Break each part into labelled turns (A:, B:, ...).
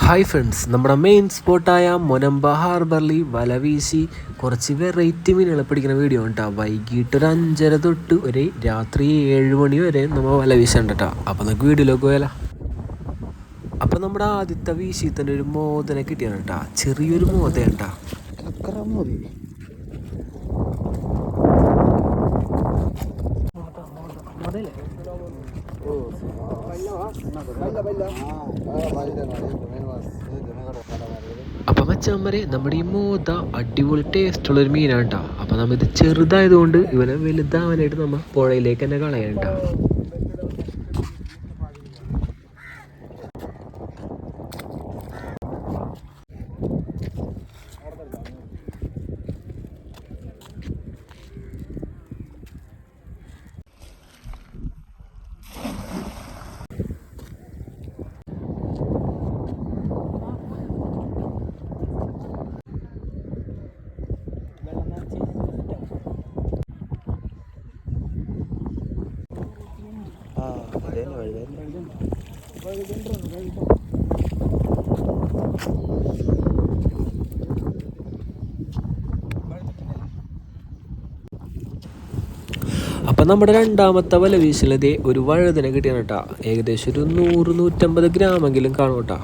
A: Hi friends നമ്മുടെ main സ്പോട്ടായ മൊനമ്പ ഹാർബറിൽ വല വീശി കുറച്ച് വെറൈറ്റി മീനുകൾ പിടിക്കുന്ന വീഡിയോ കേട്ടോ വൈകിട്ട് ഒരു അഞ്ചര തൊട്ട് ഒരു രാത്രി ഏഴ് മണി വരെ നമ്മൾ വല വീശുണ്ട് കേട്ടോ അപ്പോൾ നമുക്ക് വീഡിയോയിലേക്ക് പോയാലോ. അപ്പം നമ്മുടെ ആദ്യത്തെ വീശി തന്നെ ഒരു മോദനെ കിട്ടിയാണ് കേട്ടോ ചെറിയൊരു മോദ കേട്ടോ അപ്പം മച്ചമ്മരെ നമ്മുടെ ഈ മോദ അടിപൊളി ടേസ്റ്റ് ഉള്ളൊരു മീനാണ് കേട്ടോ അപ്പം നമ്മ ഇത് ചെറുതായതുകൊണ്ട് ഇവനെ വലുതാവാനായിട്ട് നമ്മൾ പുഴയിലേക്ക് തന്നെ കളയാം കേട്ടോ അപ്പം നമ്മുടെ രണ്ടാമത്തെ വല വീശലതേ ഒരു വഴുതന കിട്ടിയാണ് കേട്ടോ ഏകദേശം ഒരു നൂറ് നൂറ്റമ്പത് ഗ്രാമെങ്കിലും കാണും കേട്ടോ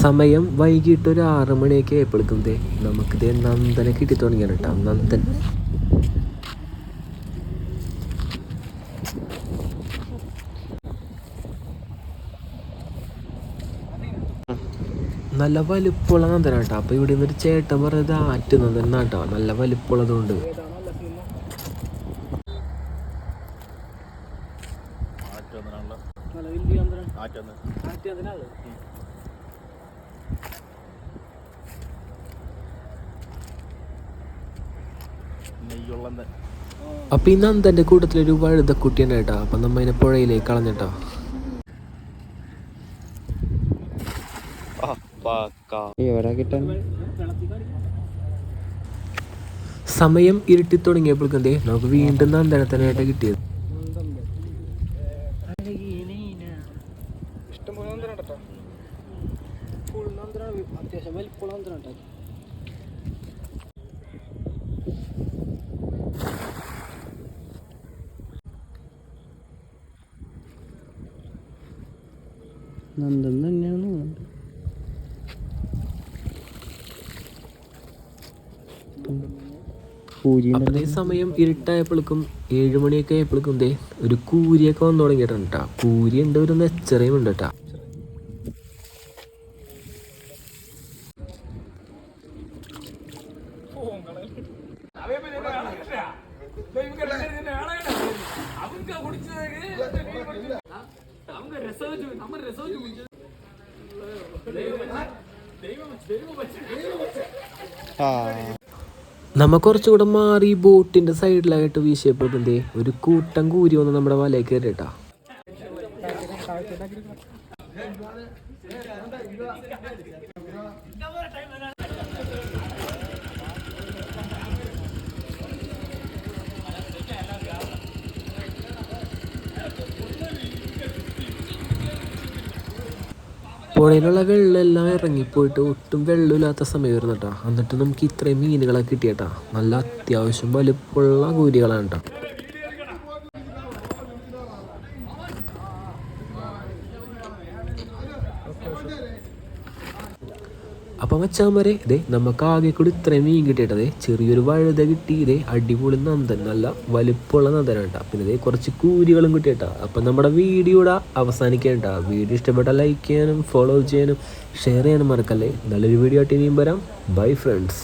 A: സമയം വൈകിട്ട് ഒരു ആറ് മണിയൊക്കെ ആയപ്പോഴേക്കും ദേ നമുക്കിത് നന്ദനെ കിട്ടി തുടങ്ങിയാണ് കേട്ടോ നന്ദൻ. നല്ല വലിപ്പമുള്ള നന്ദനാണ് കേട്ടോ അപ്പോൾ ഇവിടെ നിന്നൊരു ചേട്ടൻ പറഞ്ഞത് ആറ്റ് നന്ദൻ കേട്ടോ നല്ല വലിപ്പമുള്ളതുകൊണ്ട്. അപ്പം ഈ നന്ദന്റെ കൂട്ടത്തിലൊരു വഴുതക്കുട്ടിയാണ് കേട്ടോ അപ്പം നമ്മ അതിനെ പുഴയിലേക്ക് കളഞ്ഞിട്ടോ. സമയം ഇരുട്ടി തുടങ്ങിയപ്പോഴേ നമുക്ക് വീണ്ടും നന്ദനെ തന്നെയായിട്ട് കിട്ടിയത്.
B: ഇഷ്ടംപോലെ നന്ദനാണ് അത്യാവശ്യം വലിപ്പമുള്ള നന്ദനം ഉണ്ടാക്കി നന്ദൻ തന്നെയാണ്
A: അപ്പം അതേ സമയം ഇരുട്ടായപ്പോഴേക്കും ഏഴുമണിയൊക്കെ ആയപ്പോഴേക്കും ദേ ഒരു കൂരിയൊക്കെ വന്നു തുടങ്ങിയിട്ടുണ്ട് കേട്ടോ കൂരി ഉണ്ട് ഒരു നെച്ചറയും ഉണ്ട് കേട്ടോ നമ്മ കുറച്ചുകൂടെ മാറി ബോട്ടിന്റെ സൈഡിലായിട്ട് വീശിയപ്പോഴത്തെ ദേ ഒരു കൂട്ടം കൂരി വന്ന് നമ്മുടെ വലയിൽ കയറി പുഴയിലുള്ള വെള്ളമെല്ലാം ഇറങ്ങിപ്പോയിട്ട് ഒട്ടും വെള്ളമില്ലാത്ത സമയമായിരുന്നു കേട്ടോ എന്നിട്ട് നമുക്ക് ഇത്രയും മീനുകളൊക്കെ കിട്ടിയേട്ടാ. നല്ല അത്യാവശ്യം വലുപ്പമുള്ള കൂരികളാണ് കേട്ടോ അപ്പം വെച്ചാൽ ഇതേ നമുക്ക് ആകെ കൂടി ഇത്രയും മീൻ കിട്ടിയിട്ടതേ ചെറിയൊരു വഴുത കിട്ടി ഇതേ അടിപൊളി നന്ദൻ നല്ല വലിപ്പമുള്ള നന്ദനാണ് പിന്നെ ഇതേ കുറച്ച് കൂരികളും കിട്ടിയിട്ടാ അപ്പം നമ്മുടെ വീഡിയോ ഇവിടെ അവസാനിക്കേണ്ട വീഡിയോ ഇഷ്ടപ്പെട്ട ലൈക്ക് ചെയ്യാനും ഫോളോ ചെയ്യാനും ഷെയർ ചെയ്യാനും മറക്കല്ലേ. നല്ലൊരു വീഡിയോ ആയിട്ട് ഇനിയും വരാം. Bye friends